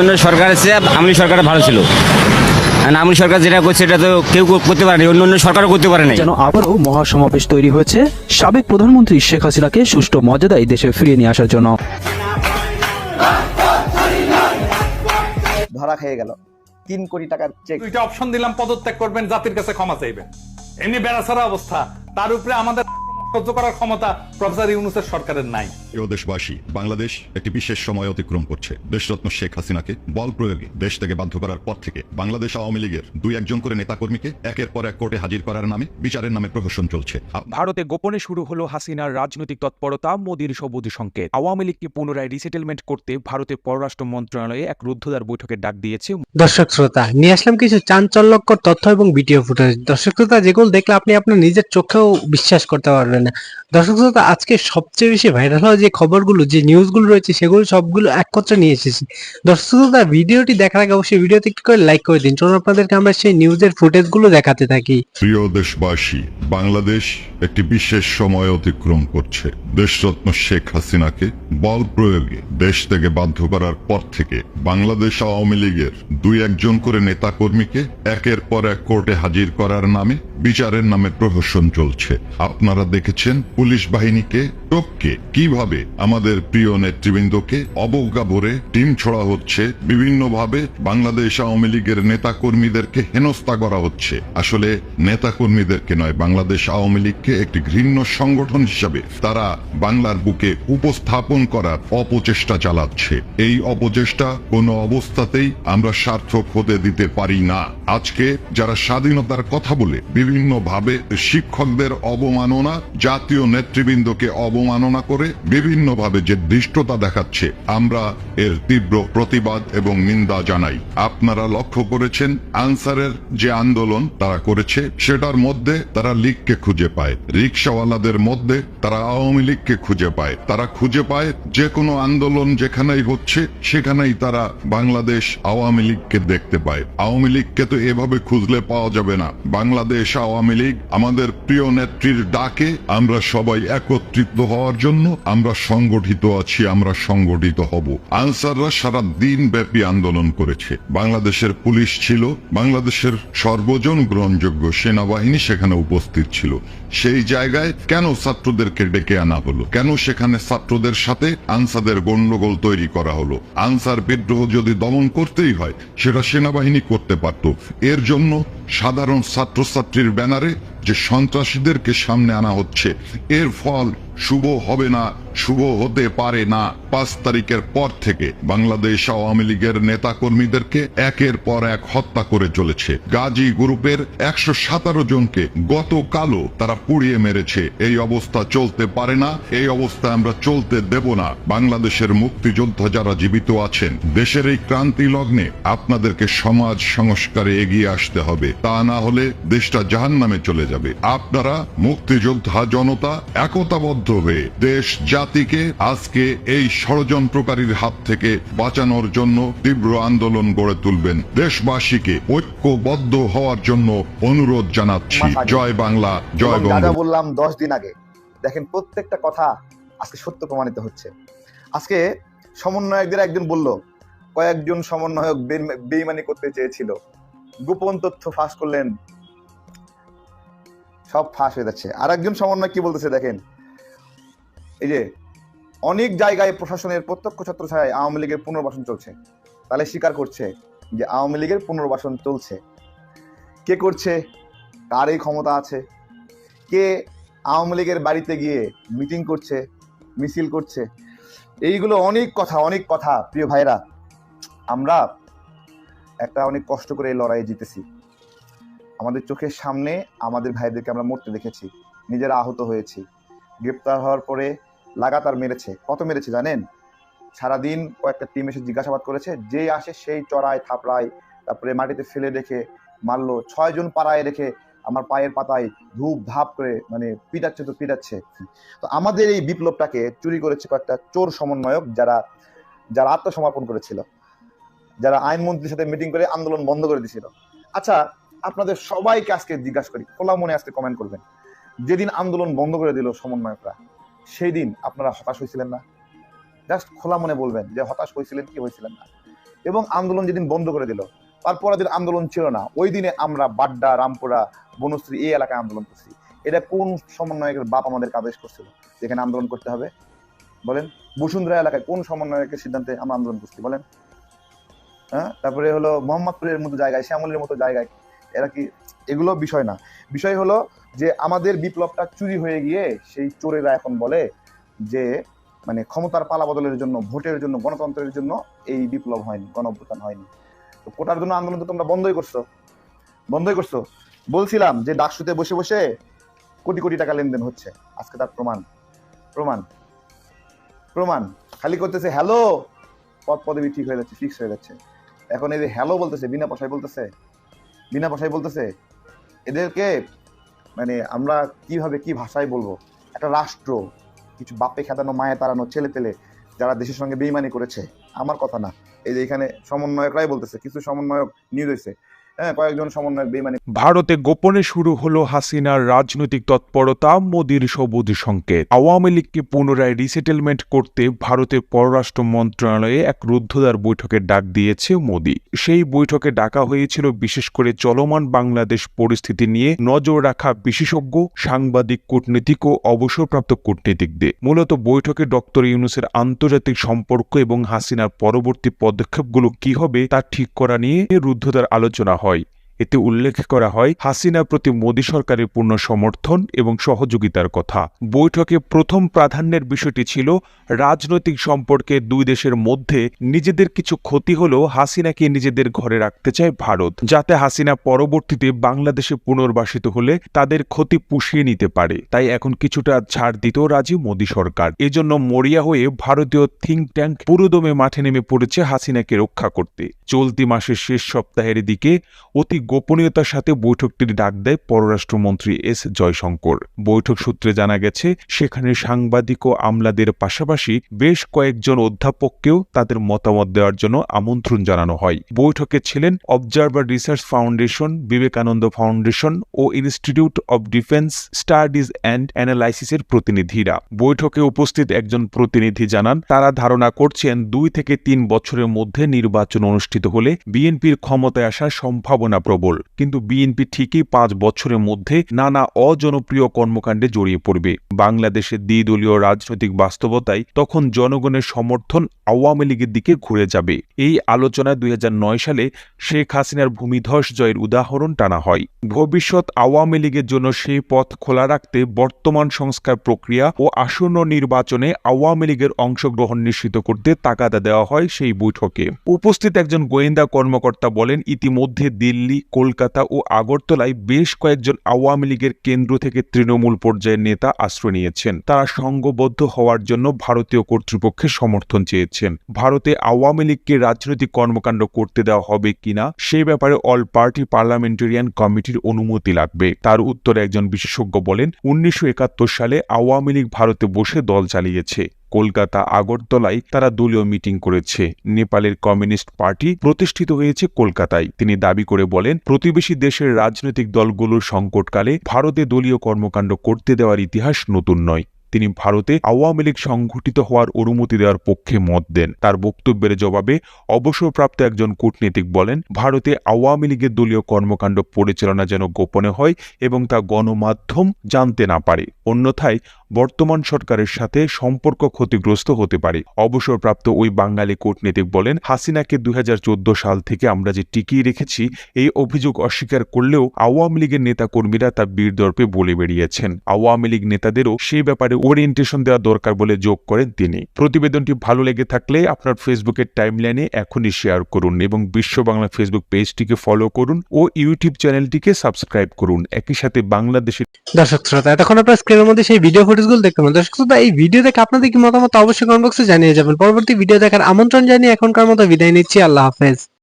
অন্য সরকারের চেয়ে আমলি সরকার ভালো ছিল। আমলি সরকার যেটা করছে এটা তো কেউ করতে পারেনি অন্য অন্য সরকারও করতে পারে নাই। যেন আবারও মহাসমাবেশ তৈরি হয়েছে। সাবেক প্রধানমন্ত্রী শেখ হাসিনাকে সুষ্ঠু মর্যাদায় দেশে ফিরিয়ে নিয়ে আসার জন্য। ধরা খেয়ে গেল। তিন কোটি টাকার চেক দুইটা অপশন দিলাম পদত্যাগ করবেন জাতির কাছে ক্ষমা চাইবেন। এমনি বেড়াছাড়া অবস্থা। তার উপরে আমাদের সহ্য করার ক্ষমতা প্রফেসর ইউনুসের সরকারের নাই। প্রিয় দেশবাসী বাংলাদেশ একটি বিশেষ সময় অতিক্রম করছে। দেশরত্ন শেখ হাসিনাকে বল প্রয়োগে দেশ থেকে বাধ্য করার পর থেকে বাংলাদেশ আওয়ামী লীগের দুই একজন করে নেতাকর্মীকে একের পর এক কোর্টে হাজির করার নামে বিচারের নামে প্রহসন চলছে। ভারতে গোপনে শুরু হলো হাসিনার রাজনৈতিক তৎপরতা মোদীর সবুজ সংকেত। আওয়ামী লীগকে পুনরায় রিসেটেলমেন্ট করতে ভারতের পররাষ্ট্র মন্ত্রণালয়ে এক রুদ্ধদ্বার বৈঠকের ডাক দিয়েছে। দর্শক শ্রোতা নিয়ে আসলাম কিছু চাঞ্চল্যকর তথ্য এবং ভিডিও ফুটেজ দর্শক শ্রোতা যেগুলো দেখলে আপনি আপনার নিজের চোখেও বিশ্বাস করতে পারবেন। না। দর্শক শ্রোতা, আজকে সবচেয়ে বেশি ভাইরাল হওয়া যে খবরগুলো, যে নিউজগুলো রয়েছে, সেগুলো সবগুলো একত্রে নিয়ে এসেছি। দর্শক শ্রোতা, ভিডিওটি দেখার আগে অবশ্যই ভিডিওতে একটু করে লাইক করে দিন। চলুন আপনাদেরকে আমরা সেই নিউজের ফুটেজগুলো দেখাতে থাকি। প্রিয় দেশবাসী, বাংলাদেশ একটি বিশেষ সময় অতিক্রম করছে। দেশরত্ন শেখ হাসিনাকে বল প্রয়োগে দেশ থেকে বাধ্য করার পর থেকে বাংলাদেশ আওয়ামী লীগের দুই একজন করে নেতাকর্মীকে একের পর এক কোর্টে হাজির করার নামে বিচারের নামে প্রহসন চলছে। আপনারা দেখেছেন পুলিশ বাহিনীকে টপকে কীভাবে আমাদের প্রিয় নেতৃবৃন্দকে অবজ্ঞা ভরে টিম ছড়া হচ্ছে, বিভিন্নভাবে বাংলাদেশ আওয়ামী লীগের নেতা কর্মীদেরকে হেনস্থা করা হচ্ছে। আসলে নেতা কর্মীদেরকে নয়, বাংলাদেশ আওয়ামী লীগকে একটি ঘৃণ্য সংগঠন হিসাবে তারা বাংলার বুকে উপস্থাপন করার অপচেষ্টা চালাচ্ছে। এই অপচেষ্টা কোনো অবস্থাতেই আমরা সার্থক হতে দিতে পারি না। আজকে যারা স্বাধীনতার কথা বলে, বিভিন্নভাবে শিক্ষকদের অবমাননা জাতীয় নেতৃবৃন্দকে অবমাননা করে বিভিন্নভাবে যে দৃষ্টতা দেখাচ্ছে, আমরা এর তীব্র প্রতিবাদ এবং নিন্দা জানাই। আপনারা লক্ষ্য করেছেন, আনসারের যে আন্দোলন তারা করেছে, সেটার মধ্যে তারা লীগকে খুঁজে পায়। রিক্সাওয়ালাদের মধ্যে তারা আওয়ামী লীগকে খুঁজে পায়। তারা খুঁজে পায় যে কোনো আন্দোলন যেখানেই হচ্ছে, সেখানেই তারা বাংলাদেশ আওয়ামী লীগকে দেখতে পায়। আওয়ামী লীগকে তো এভাবে খুঁজলে পাওয়া যাবে না। বাংলাদেশ আওয়ামী লীগ আমাদের প্রিয় নেত্রীর ডাকে আমরা সবাই একত্রিত হওয়ার জন্য আমরা সংগঠিত আছি, আমরা সংগঠিত হব। আনসাররা সারা দিন ব্যাপী আন্দোলন করেছে। বাংলাদেশের পুলিশ ছিল, বাংলাদেশের সর্বজন গ্রহণযোগ্য সেনাবাহিনী সেখানে উপস্থিত ছিল। সেই জায়গায় কেন ছাত্রদেরকে ডেকে আনা হলো? কেন সেখানে ছাত্রদের সাথে আনসারদের গণ্ডগোল তৈরি করা হলো? আনসার বিদ্রোহ যদি দমন করতেই হয়, সেটা সেনাবাহিনী করতে পারত। এর জন্য সাধারণ ছাত্রছাত্রীর ব্যানারে যে সন্ত্রাসীদেরকে সামনে আনা হচ্ছে। এর ফল শুভ হবে না। শুভ হতে পারে না পাঁচ তারিখের পর থেকে বাংলাদেশ আওয়ামী লীগের নেতা কর্মীদেরকে একের পর এক হত্যা করে চলেছে। গাজী গ্রুপের একশো সতেরো জনকে গতকালও তারা পুড়িয়ে মেরেছে। এই অবস্থা চলতে পারে না, এই অবস্থা আমরা চলতে দেব না। বাংলাদেশের মুক্তিযোদ্ধা যারা জীবিত আছেন, দেশের এই ক্রান্তি লগ্নে আপনাদেরকে সমাজ সংস্কারে এগিয়ে আসতে হবে। তা না হলে দেশটা জাহান নামে চলে যাবে। আপনারা মুক্তিযোদ্ধা জনতা একতাবদ্ধ হয়ে দেশ জাতিকে আজকে এই ষড়যন্ত্রকারীর হাত থেকে বাঁচানোর জন্য তীব্র আন্দোলন গড়ে তুলবেন। দেশবাসীকে ঐক্যবদ্ধ হওয়ার জন্য অনুরোধ জানাচ্ছি। জয় বাংলা জয় বঙ্গ বললাম দশ দিন আগে দেখেন প্রত্যেকটা কথা আজকে সত্য প্রমাণিত হচ্ছে। আজকে সমন্বয়কদের একজন বলল কয়েকজন সমন্বয়ক বেইম- বেইমানি করতে চেয়েছিল। গোপন তথ্য ফাঁস করলেন। সব ফাঁস হয়ে যাচ্ছে। আর একজন সমন্বয় কি বলতেছে দেখেন? এই যে, অনেক জায়গায় প্রশাসনের প্রত্যক্ষ ছত্র ছায় আওয়ামী লীগের পুনর্বাসন চলছে। তাহলে স্বীকার করছে যে আওয়ামী লীগের পুনর্বাসন চলছে। কে করছে? কার এই ক্ষমতা আছে। কে আওয়ামী লীগের বাড়িতে গিয়ে মিটিং করছে, মিছিল করছে? এইগুলো অনেক কথা অনেক কথা, প্রিয় ভাইরা আমরা একটা অনেক কষ্ট করে এই লড়াই জিতেছি। আমাদের চোখের সামনে আমাদের ভাইদেরকে আমরা মরতে দেখেছি। নিজেরা আহত হয়েছি। গ্রেপ্তার হওয়ার পরে লাগাতার মেরেছে। কত মেরেছে জানেন? সারাদিন কয়েকটা টিম এসে জিজ্ঞাসাবাদ করেছে। যে আসে সেই চড়ায়, থাপড়ায়, তারপরে মাটিতে ফেলে রেখে মারলো। ছয়জন পাড়ায় রেখে আমার পায়ের পাতায় ধূপ ধাপ করে মানে পিটাচ্ছে তো পিটাচ্ছে। তো আমাদের এই বিপ্লবটাকে চুরি করেছে কয়েকটা চোর সমন্বয়ক যারা যারা আত্মসমর্পণ করেছিল। যারা আইনমন্ত্রীর সাথে মিটিং করে আন্দোলন বন্ধ করে দিয়েছিল। আচ্ছা আপনাদের সবাইকে আজকে জিজ্ঞাসা করি। খোলা মনে আজকে কমেন্ট করবেন। যেদিন আন্দোলন বন্ধ করে দিল সমন্বয়করা। সেই দিন আপনারা হতাশ হয়েছিলেন না? জাস্ট খোলা মনে বলবেন যে হতাশ হয়েছিলেন কি হয়েছিলেন না? এবং আন্দোলন যেদিন বন্ধ করে দিল তারপর দিন আন্দোলন ছিল না। ওই দিনে আমরা বাড্ডা, রামপুরা, বনশ্রী এই এলাকায় আন্দোলন করছি। এটা কোন সমন্বয়কের বাপ আমাদেরকে আদেশ করছিল? যেখানে আন্দোলন করতে হবে? বলেন, বসুন্ধরা এলাকায় কোন সমন্বয়কের সিদ্ধান্তে আমরা আন্দোলন করছি? বলেন। হ্যাঁ? তারপরে হলো মোহাম্মদপুরের মতো জায়গায়, শ্যামলের মতো জায়গায় এরা কি, এগুলো বিষয় না। বিষয় হলো যে আমাদের বিপ্লবটা চুরি হয়ে গিয়ে সেই চোরেরা এখন বলে যে মানে ক্ষমতার পালা বদলের জন্য, ভোটের জন্য, গণতন্ত্রের জন্য এই বিপ্লব হয়নি গণ অভ্যুত্থান হয়নি। তো কোটার জন্য আন্দোলন তো তোমরা বন্ধই করছ। বন্ধই করছ। বলছিলাম যে ডাকসুতে বসে বসে কোটি কোটি টাকা লেনদেন হচ্ছে। আজকে তার প্রমাণ। প্রমাণ। প্রমাণ। খালি করতেছে হ্যালো পদ পদবি ঠিক হয়ে যাচ্ছে ফিক্স হয়ে যাচ্ছে। এখন এই যে হ্যালো বলতেছে, বিনা পয়সায় বলতেছে বিনা ভাষায় বলতেছে, এদেরকে মানে আমরা কীভাবে কি ভাষায় বলব? একটা রাষ্ট্র, কিছু বাপে খেদানো মায়ে তাড়ানো, ছেলে পেলে যারা দেশের সঙ্গে বেইমানি করেছে। আমার কথা না। এই যে এখানে সমন্বয়করাই বলতেছে, কিছু সমন্বয়ক নিউজ হয়েছে হ্যাঁ কয়েকজন সমন্বয়ক বেইমানি ভারতে গোপনে শুরু হলো হাসিনার রাজনৈতিক তৎপরতা, মোদির সবুজ সংকেত। আওয়ামী লীগকে পুনরায় রিসেটেলমেন্ট করতে ভারতের পররাষ্ট্র মন্ত্রণালয়ে এক রুদ্ধদ্বার বৈঠকের ডাক দিয়েছে মোদি। সেই বৈঠকে ডাকা হয়েছিল বিশেষ করে চলমান বাংলাদেশ পরিস্থিতি নিয়ে নজর রাখা বিশেষজ্ঞ, সাংবাদিক কূটনীতিক ও অবসরপ্রাপ্ত কূটনীতিকদের। মূলত বৈঠকে ডক্টর ইউনুসের আন্তর্জাতিক সম্পর্ক এবং হাসিনার পরবর্তী পদক্ষেপগুলো কি হবে তা ঠিক করা নিয়ে রুদ্ধদ্বার আলোচনা হয়। hoy এতে উল্লেখ করা হয় হাসিনার প্রতি মোদী সরকারের পূর্ণ সমর্থন এবং সহযোগিতার কথা। বৈঠকে প্রথম প্রাধান্যের বিষয়টি ছিল রাজনৈতিক সম্পর্কে দুই দেশের মধ্যে নিজেদের কিছু ক্ষতি হলেও হাসিনাকে নিজেদের ঘরে রাখতে চায় ভারত, যাতে হাসিনা পরবর্তীতে বাংলাদেশে পুনর্বাসিত হলে তাদের ক্ষতি পুষিয়ে নিতে পারে। তাই এখন কিছুটা ছাড় দিতেও রাজি মোদী সরকার। এজন্য মরিয়া হয়ে ভারতীয় থিঙ্ক ট্যাঙ্ক পুরোদমে মাঠে নেমে পড়েছে হাসিনাকে রক্ষা করতে। চলতি মাসের শেষ সপ্তাহের দিকে অতি গোপনীয়তার সাথে বৈঠকটির ডাক দেয় পররাষ্ট্রমন্ত্রী এস জয়শঙ্কর। বৈঠক সূত্রে জানা গেছে, সেখানে সাংবাদিক ও আমলাদের পাশাপাশি বেশ কয়েকজন অধ্যাপককেও তাদের মতামত দেওয়ার জন্য আমন্ত্রণ জানানো হয়। বৈঠকে ছিলেন observer research foundation, Vivekananda foundation O institute of defence studies and অ্যানালাইসিসের প্রতিনিধিরা। বৈঠকে উপস্থিত একজন প্রতিনিধি জানান, তারা ধারণা করছেন, দুই থেকে তিন বছরের মধ্যে নির্বাচন অনুষ্ঠিত হলে বিএনপির ক্ষমতায় আসার সম্ভাবনা প্রবল, কিন্তু বিএনপি ঠিকই পাঁচ বছরের মধ্যে নানা অজনপ্রিয় কর্মকাণ্ডে জড়িয়ে পড়বে। বাংলাদেশের দ্বিদলীয় রাজনৈতিক বাস্তবতায় তখন জনগণের সমর্থন আওয়ামী লীগের দিকে ঘুরে যাবে। এই আলোচনায় দুই সালে শেখ হাসিনার ভূমিধস জয়ের উদাহরণ টানা হয়। ভবিষ্যৎ আওয়ামী লীগের জন্য সেই পথ খোলা রাখতে বর্তমান সংস্কার প্রক্রিয়া ও আসন্ন নির্বাচনে আওয়ামী লীগের অংশগ্রহণ নিশ্চিত করতে তাগাদা দেওয়া হয় সেই বৈঠকে। উপস্থিত একজন গোয়েন্দা কর্মকর্তা বলেন, ইতিমধ্যে দিল্লি কলকাতা ও আগরতলায় বেশ কয়েকজন আওয়ামী লীগের কেন্দ্র থেকে তৃণমূল পর্যায়ের নেতা আশ্রয় নিয়েছেন। তারা সংঘবদ্ধ হওয়ার জন্য ভারতীয় কর্তৃপক্ষের সমর্থন চেয়েছেন। ভারতে আওয়ামী লীগকে রাজনৈতিক কর্মকাণ্ড করতে দেওয়া হবে কিনা, সে ব্যাপারে অল পার্টি পার্লামেন্টারিয়ান কমিটির অনুমতি লাগবে। তার উত্তরে একজন বিশেষজ্ঞ বলেন, উনিশশো একাত্তর সালে আওয়ামী লীগ ভারতে বসে দল চালিয়েছে। কলকাতা, আগরতলায় তারা দলীয় মিটিং করেছে। নেপালের কমিউনিস্ট পার্টি প্রতিষ্ঠিত হয়েছে কলকাতায়। তিনি দাবি করে বলেন, প্রতিবেশী দেশের রাজনৈতিক দলগুলোর সংকটকালে ভারতে দলীয় কর্মকাণ্ড করতে দেওয়ার ইতিহাস নতুন নয়। তিনি ভারতে আওয়ামী লীগ সংঘটিত হওয়ার অনুমতি দেওয়ার পক্ষে মত দেন। তার বক্তব্যের জবাবে অবসরপ্রাপ্ত একজন কূটনীতিক বলেন, ভারতে আওয়ামী লীগের দলীয় কর্মকাণ্ড পরিচালনা যেন গোপনে হয় এবং তা গণমাধ্যম জানতে না পারে। অন্যথায় বর্তমান সরকারের সাথে সম্পর্ক ক্ষতিগ্রস্ত হতে পারে। অবসরপ্রাপ্ত ওই বাঙালি কূটনীতিক বলেন, হাসিনাকে দুই সাল থেকে আমরা যে টিকিয়ে রেখেছি, এই অভিযোগ অস্বীকার করলেও আওয়ামী লীগের নেতাকর্মীরা তা বীরদর্পে বলে বেরিয়েছেন আওয়ামী লীগ নেতাদেরও সেই ব্যাপারে ওরিয়েন্টেশন দেওয়া দরকার বলে যোগ করেন তিনি। প্রতিবেদনটি ভালো লেগে থাকলে আপনার ফেসবুকের টাইমলাইনে এখনই শেয়ার করুন এবং বিশ্ব বাংলা ফেসবুক পেজটিকে ফলো করুন ও ইউটিউব চ্যানেলটিকে সাবস্ক্রাইব করুন। একই সাথে বাংলাদেশের দর্শক, শ্রোতা, এতক্ষণ আপনার স্ক্রিনের মধ্যে সেই ভিডিও ফুটেজগুলো দেখতে পারেন দর্শক শ্রোতা, এই ভিডিও দেখে আপনাদের কি মতামত অবশ্যই কমেন্ট বক্সে জানিয়ে যাবেন। পরবর্তী ভিডিও দেখার আমন্ত্রণ জানিয়ে এখনকার মতো বিদায় নিচ্ছি। আল্লাহ হাফেজ।